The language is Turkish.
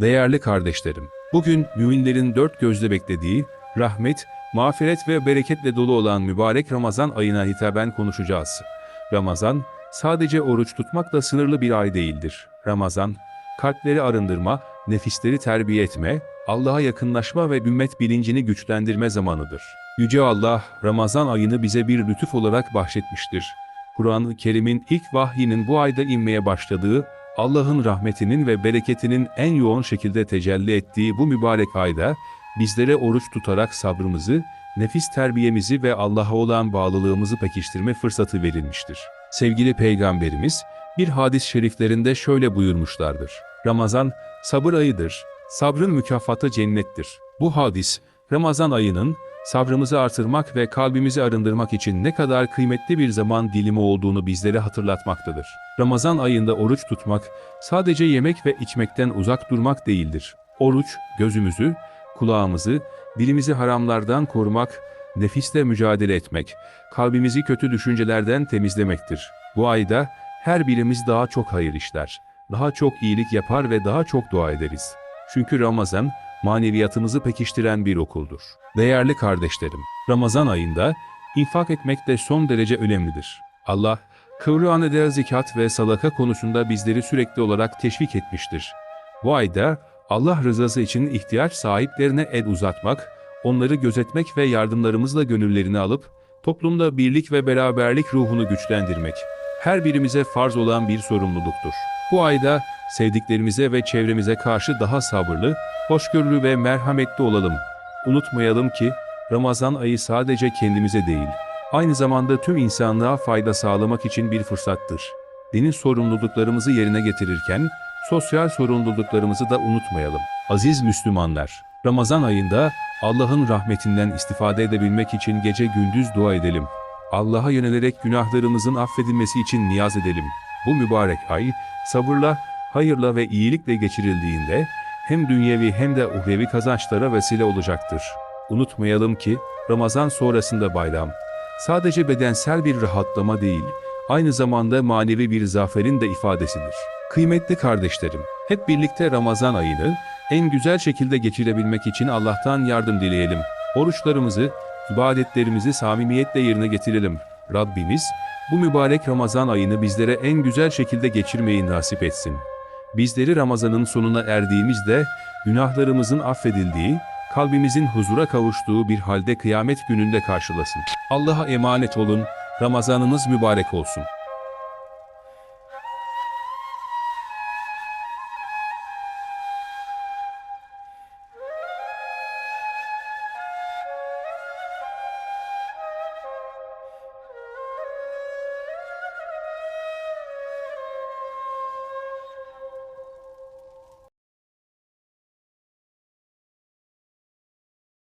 Değerli kardeşlerim, bugün müminlerin dört gözle beklediği, rahmet, mağfiret ve bereketle dolu olan mübarek Ramazan ayına hitaben konuşacağız. Ramazan, sadece oruç tutmakla sınırlı bir ay değildir. Ramazan, kalpleri arındırma, nefisleri terbiye etme, Allah'a yakınlaşma ve ümmet bilincini güçlendirme zamanıdır. Yüce Allah, Ramazan ayını bize bir lütuf olarak bahşetmiştir. Kur'an-ı Kerim'in ilk vahyinin bu ayda inmeye başladığı, Allah'ın rahmetinin ve bereketinin en yoğun şekilde tecelli ettiği bu mübarek ayda, bizlere oruç tutarak sabrımızı, nefis terbiyemizi ve Allah'a olan bağlılığımızı pekiştirme fırsatı verilmiştir. Sevgili Peygamberimiz, bir hadis-i şeriflerinde şöyle buyurmuşlardır. Ramazan, sabır ayıdır, sabrın mükafatı cennettir. Bu hadis, Ramazan ayının, sabrımızı artırmak ve kalbimizi arındırmak için ne kadar kıymetli bir zaman dilimi olduğunu bizlere hatırlatmaktadır. Ramazan ayında oruç tutmak, sadece yemek ve içmekten uzak durmak değildir. Oruç, gözümüzü, kulağımızı, dilimizi haramlardan korumak, nefisle mücadele etmek, kalbimizi kötü düşüncelerden temizlemektir. Bu ayda her birimiz daha çok hayır işler, daha çok iyilik yapar ve daha çok dua ederiz. Çünkü Ramazan, maneviyatımızı pekiştiren bir okuldur. Değerli kardeşlerim, Ramazan ayında infak etmek de son derece önemlidir. Allah, Kıvrıhanede zekat ve sadaka konusunda bizleri sürekli olarak teşvik etmiştir. Bu ayda Allah rızası için ihtiyaç sahiplerine el uzatmak, onları gözetmek ve yardımlarımızla gönüllerini alıp, toplumda birlik ve beraberlik ruhunu güçlendirmek, her birimize farz olan bir sorumluluktur. Bu ayda sevdiklerimize ve çevremize karşı daha sabırlı, hoşgörülü ve merhametli olalım. Unutmayalım ki Ramazan ayı sadece kendimize değil, aynı zamanda tüm insanlığa fayda sağlamak için bir fırsattır. Dinin sorumluluklarımızı yerine getirirken sosyal sorumluluklarımızı da unutmayalım. Aziz Müslümanlar, Ramazan ayında Allah'ın rahmetinden istifade edebilmek için gece gündüz dua edelim. Allah'a yönelerek günahlarımızın affedilmesi için niyaz edelim. Bu mübarek ay sabırla, hayırla ve iyilikle geçirildiğinde hem dünyevi hem de uhrevi kazançlara vesile olacaktır. Unutmayalım ki Ramazan sonrasında bayram sadece bedensel bir rahatlama değil, aynı zamanda manevi bir zaferin de ifadesidir. Kıymetli kardeşlerim, hep birlikte Ramazan ayını en güzel şekilde geçirebilmek için Allah'tan yardım dileyelim. Oruçlarımızı, ibadetlerimizi samimiyetle yerine getirelim. Rabbimiz, bu mübarek Ramazan ayını bizlere en güzel şekilde geçirmeyi nasip etsin. Bizleri Ramazan'ın sonuna erdiğimizde günahlarımızın affedildiği, kalbimizin huzura kavuştuğu bir halde kıyamet gününde karşılasın. Allah'a emanet olun, Ramazanınız mübarek olsun.